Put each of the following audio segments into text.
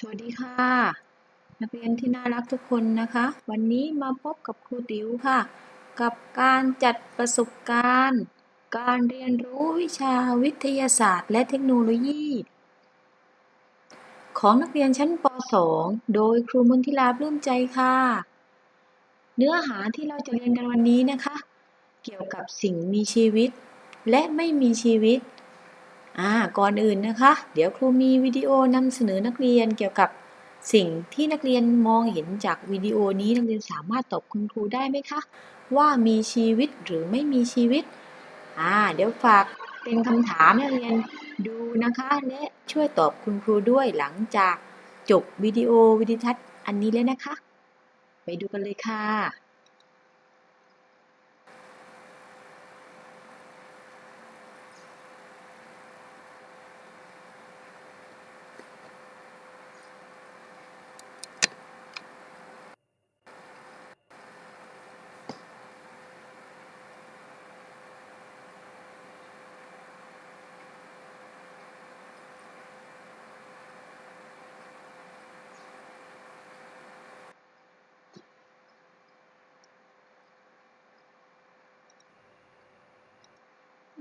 สวัสดีค่ะ นักเรียนที่น่ารักทุกคนนะคะ วันนี้มาพบกับครูติ๋วค่ะ กับการจัดประสบการณ์ การเรียนรู้วิชาวิทยาศาสตร์ และเทคโนโลยี ของนักเรียนชั้นป .2 โดยครูมนทิลาปลื้มใจค่ะ เนื้อหาที่เราจะเรียนกันวันนี้นะคะ เกี่ยวกับสิ่งมีชีวิต และไม่มีชีวิต อ่าก่อนอื่นนะคะ เดี๋ยวครูมีวิดีโอนำเสนอนักเรียนเกี่ยวกับสิ่งที่นักเรียนมองเห็นจากวิดีโอนี้นักเรียนสามารถตอบคุณครูได้ไหมคะ ว่ามีชีวิตหรือไม่มีชีวิตอ่าเดี๋ยวฝากเป็นคำถามนักเรียนดูนะคะและช่วยตอบคุณครูด้วยหลังจากจบวิดีโอวิดีทัศน์อันนี้แล้วนะคะ ไปดูกันเลยค่ะ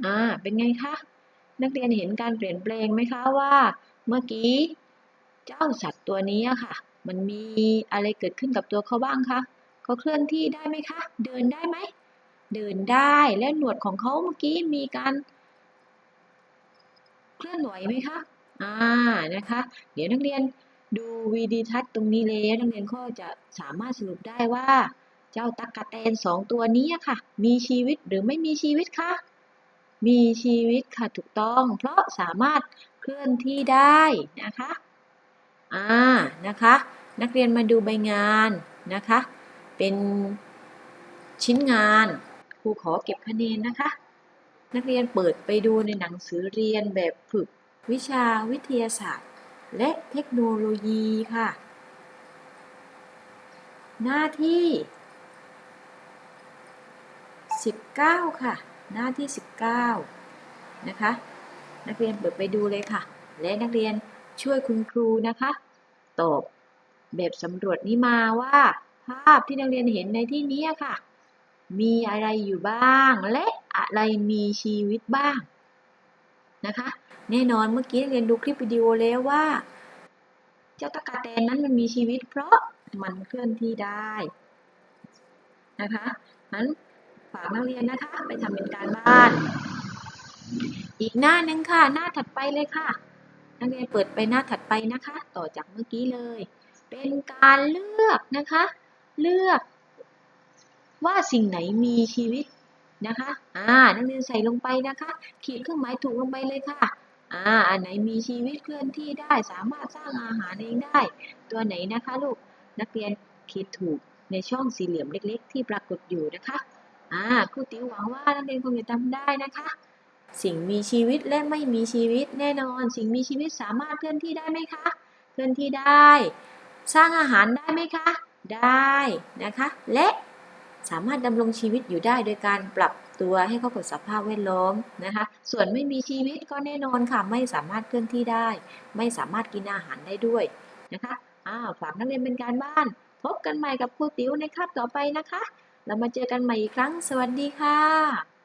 อ่า เป็นไงคะ นักเรียนเห็นการเปลี่ยนแปลงไหมคะว่า เมื่อกี้เจ้าสัตว์ตัวนี้ค่ะ มันมีอะไรเกิดขึ้นกับตัวเขาบ้างคะเขาเคลื่อนที่ได้ไหมคะ เดินได้ไหม เดินได้ และหนวดของเขาเมื่อกี้มีการ เคลื่อนไหวไหมคะ อ่า นะคะ เดี๋ยวนักเรียนดูวีดีทัศน์ตรงนี้แล้วนักเรียนก็จะสามารถสรุปได้ว่า เจ้าตั๊กะแตนสองตัวนี้ค่ะ มีชีวิตหรือไม่มีชีวิตคะ มีชีวิตค่ะถูกต้อง เพราะสามารถเคลื่อนที่ได้นะคะอ่านะคะ นักเรียนมาดูใบงานนะคะ เป็นชิ้นงานครูขอเก็บคะแนนนะคะ นักเรียนเปิดไปดูในหนังสือเรียนแบบฝึกวิชาวิทยาศาสตร์ และเทคโนโลยีค่ะ หน้าที่ 19 ค่ะ หน้าที่ 19 นะคะ นักเรียนเปิดไปดูเลยค่ะ และนักเรียนช่วยคุณครูนะคะ ตอบแบบสำรวจนี้มาว่า ภาพที่นักเรียนเห็นในที่นี้ค่ะ มีอะไรอยู่บ้าง และอะไรมีชีวิตบ้างนะคะ แน่นอนเมื่อกี้เรียนดูคลิปวิดีโอแล้วว่า เจ้าตะกาแตนนั้นมันมีชีวิตเพราะมันเคลื่อนที่ได้นะคะนั้น ฝากนักเรียนนะคะ ไปทำเป็นการบ้าน อีกหน้าหนึ่งค่ะ หน้าถัดไปเลยค่ะ นักเรียนเปิดไปหน้าถัดไปนะคะ ต่อจากเมื่อกี้เลย เป็นการเลือกนะคะ เลือก ว่าสิ่งไหนมีชีวิตนะคะ อ่า นักเรียนใส่ลงไปนะคะ ขีดเครื่องหมายถูกลงไปเลยค่ะ อ่า อันไหนมีชีวิตเคลื่อนที่ได้ สามารถสร้างอาหารเองได้ ตัวไหนนะคะลูก นักเรียนขีดถูกในช่องสี่เหลี่ยมเล็ก ๆ ที่ปรากฏอยู่นะคะ อ่าครูติ๋วหวังว่านักเรียนคงจะทำได้นะคะ สิ่งมีชีวิตและไม่มีชีวิตแน่นอน สิ่งมีชีวิตสามารถเคลื่อนที่ได้ไหมคะ เคลื่อนที่ได้ สร้างอาหารได้ไหมคะ ได้นะคะ และสามารถดำรงชีวิตอยู่ได้โดยการปรับตัวให้เข้ากับสภาพแวดล้อมนะคะ ส่วนไม่มีชีวิตก็แน่นอนค่ะ ไม่สามารถเคลื่อนที่ได้ ไม่สามารถกินอาหารได้ด้วยนะคะ อ้าว ฝากนักเรียนเป็นการบ้าน พบกันใหม่กับครูติ๋วในคาบต่อไปนะคะ แล้วมาเจอกันใหม่อีกครั้ง สวัสดีค่ะ